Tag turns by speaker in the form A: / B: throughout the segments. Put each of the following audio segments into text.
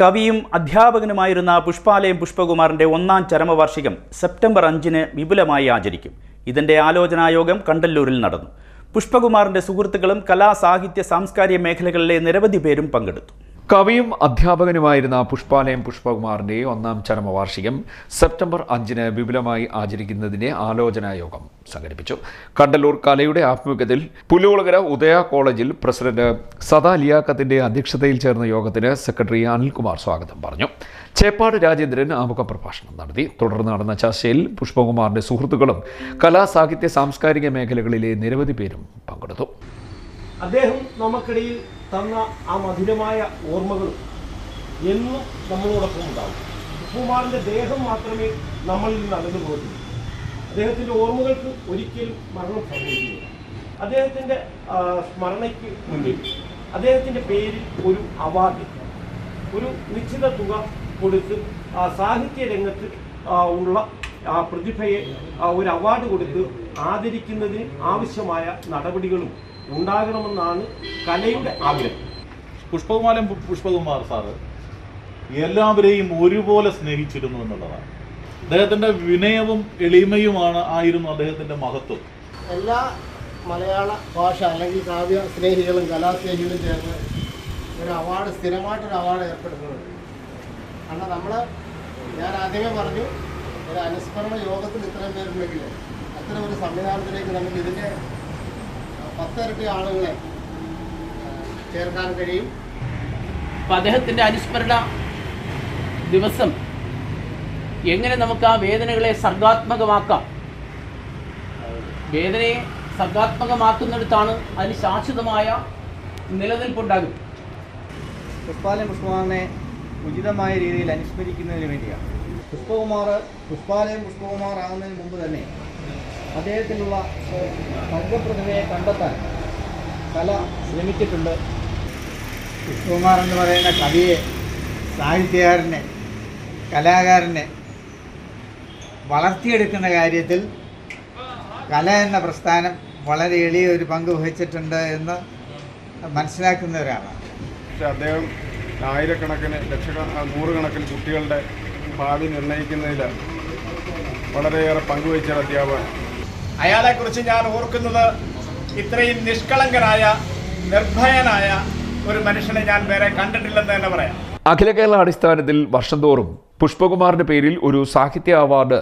A: കവിയും അധ്യാപകനുമായിരുന്ന പുഷ്പാലയം പുഷ്പകുമാറിന്റെ ഒന്നാം ചരമവാർഷികം സെപ്റ്റംബർ അഞ്ചിന് വിപുലമായി ആചരിക്കും. ഇതിന്റെ ആലോചനായോഗം കണ്ടല്ലൂരിൽ നടന്നു. പുഷ്പകുമാറിന്റെ സുഹൃത്തുക്കളും കലാ സാഹിത്യ സാംസ്കാരിക മേഖലകളിലെ നിരവധി പേരും പങ്കെടുത്തു.
B: കവിയും അധ്യാപകനുമായിരുന്ന പുഷ്പാലയം പുഷ്പകുമാറിന്റെ ഒന്നാം ചരമവാർഷികം സെപ്റ്റംബർ അഞ്ചിന് വിപുലമായി ആചരിക്കുന്നതിന്റെ ആലോചനാ യോഗം സംഘടിപ്പിച്ചു. കണ്ടല്ലൂർ കലയുടെ ആഭിമുഖ്യത്തിൽ പുല്ലുകുളകര ഉദയ കോളേജിൽ പ്രസിഡന്റ് സദാ ലിയാക്കത്തിന്റെ അധ്യക്ഷതയിൽ ചേർന്ന യോഗത്തിന് സെക്രട്ടറി അനിൽകുമാർ സ്വാഗതം പറഞ്ഞു. ചേപ്പാട് രാജേന്ദ്രൻ ആമുഖ പ്രഭാഷണം നടത്തി. തുടർന്ന് നടന്ന ചർച്ചയിൽ പുഷ്പകുമാറിന്റെ സുഹൃത്തുക്കളും കലാ സാഹിത്യ സാംസ്കാരിക മേഖലകളിലെ നിരവധി പേരും പങ്കെടുത്തു.
C: അദ്ദേഹം നമുക്കിടയിൽ തന്ന ആ മധുരമായ ഓർമ്മകളും എന്നും നമ്മളോടൊപ്പം ഉണ്ടാവും. ഉപ്പുമാറിന്റെ ദേഹം മാത്രമേ നമ്മളിൽ നിന്ന് അകന്നു പോകത്തുള്ളൂ. അദ്ദേഹത്തിന്റെ ഓർമ്മകൾക്ക് ഒരിക്കലും മരണം സംഭവിക്കില്ല. അദ്ദേഹത്തിന്റെ സ്മരണയ്ക്ക് മുന്നിൽ അദ്ദേഹത്തിന്റെ പേരിൽ ഒരു അവാർഡ് ഒരു നിശ്ചിത തുക കൊടുത്ത് സാഹിത്യ രംഗത്ത് ഉള്ള പ്രതിഭയെ ഒരു അവാർഡ് കൊടുത്ത് ആദരിക്കുന്നതിന് ആവശ്യമായ നടപടികളും ഉണ്ടാകണമെന്നാണ് കലയുടെ ആഗ്രഹം.
D: പുഷ്പകുമാരൻ പുഷ്പകുമാർ സാറ് എല്ലാവരെയും ഒരുപോലെ സ്നേഹിച്ചിരുന്നു എന്നുള്ളതാണ്. അദ്ദേഹത്തിന്റെ വിനയവും എളിമയുമാണ് ആയിരുന്നു അദ്ദേഹത്തിന്റെ മഹത്വം.
E: എല്ലാ മലയാള ഭാഷ അല്ലെങ്കിൽ കാവ്യ സ്നേഹികളും കലാസ്നേഹികളും ചേർന്ന് ഒരു അവാർഡ് സ്ഥിരമായിട്ടൊരു അവാർഡ് ഏർപ്പെടുത്തുന്നുണ്ട് കാരണം നമ്മൾ ഞാൻ ആദ്യമേ പറഞ്ഞു ഒരു അനുസ്മരണ യോഗത്തിൽ ഇത്രയും പേരുണ്ടെങ്കിൽ അത്തരം ഒരു സംവിധാനത്തിലേക്ക് നമുക്ക് ഇതിന്റെ പത്തിരട്ടി ആളുകളെ ചേർക്കാൻ കഴിയും.
F: അപ്പം അദ്ദേഹത്തിന്റെ അനുസ്മരണ ദിവസം എങ്ങനെ നമുക്ക് ആ വേദനകളെ സർഗാത്മകമാക്കാം? വേദനയെ സർഗാത്മകമാക്കുന്നിടത്താണ് അതിന് ശാശ്വതമായ നിലനിൽപ്പുണ്ടാകും.
G: പുഷ്പാലൻ പുഷ്പകുമാറിനെ ഉചിതമായ രീതിയിൽ അനുസ്മരിക്കുന്നതിന് വേണ്ടിയാണ്. പുഷ്പകുമാർ പുഷ്പാലയം പുഷ്പകുമാർ ആകുന്നതിന് മുമ്പ് തന്നെ അദ്ദേഹത്തിനുള്ള സർഗപ്രതിഭയെ കണ്ടെത്താൻ കല ശ്രമിച്ചിട്ടുണ്ട്. വിഷ്ണുകുമാർ എന്ന് പറയുന്ന കവിയെ സാഹിത്യകാരനെ കലാകാരനെ വളർത്തിയെടുക്കുന്ന കാര്യത്തിൽ കല എന്ന പ്രസ്ഥാനം വളരെ എളിയ ഒരു പങ്ക് വഹിച്ചിട്ടുണ്ട് എന്ന് മനസ്സിലാക്കുന്ന ഒരാളാണ്.
H: പക്ഷെ അദ്ദേഹം ആയിരക്കണക്കിന് ലക്ഷക്കണ നൂറുകണക്കിന് കുട്ടികളുടെ ഭാവി നിർണയിക്കുന്നതിൽ വളരെയേറെ പങ്കുവഹിച്ച അധ്യാപകൻ
I: അയാളെക്കുറിച്ച് ഞാൻ ഓർക്കുന്നത് ഇത്രയും നിഷ്കളങ്കനായ നിർഭയനായ ഒരു മനുഷ്യനെ ഞാൻ വേറെ കണ്ടിട്ടില്ലെന്ന് തന്നെ പറയാം.
B: അഖില കേരള അടിസ്ഥാനത്തിൽ വർഷം തോറും പുഷ്പകുമാറിന്റെ പേരിൽ ഒരു സാഹിത്യ അവാർഡ്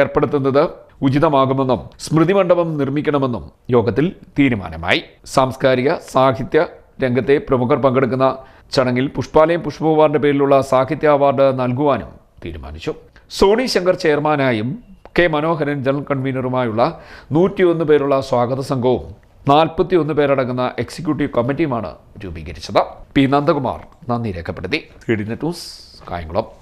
B: ഏർപ്പെടുത്തുന്നത് ഉചിതമാകുമെന്നും സ്മൃതി മണ്ഡപം നിർമ്മിക്കണമെന്നും യോഗത്തിൽ തീരുമാനമായി. സാംസ്കാരിക സാഹിത്യ രംഗത്തെ പ്രമുഖർ പങ്കെടുക്കുന്ന ചടങ്ങിൽ പുഷ്പാലയം പുഷ്പകുമാറിന്റെ പേരിലുള്ള സാഹിത്യ അവാർഡ് നൽകുവാനും തീരുമാനിച്ചു. സോണി ശങ്കർ ചെയർമാനായും കെ മനോഹരൻ ജനറൽ കൺവീനറുമായുള്ള നൂറ്റിയൊന്ന് പേരുള്ള സ്വാഗത സംഘവും നാൽപ്പത്തിയൊന്ന് പേരടങ്ങുന്ന എക്സിക്യൂട്ടീവ് കമ്മിറ്റിയുമാണ് രൂപീകരിച്ചത്. പി. നന്ദകുമാർ നന്ദി രേഖപ്പെടുത്തി. ന്യൂസ് കായംകുളം.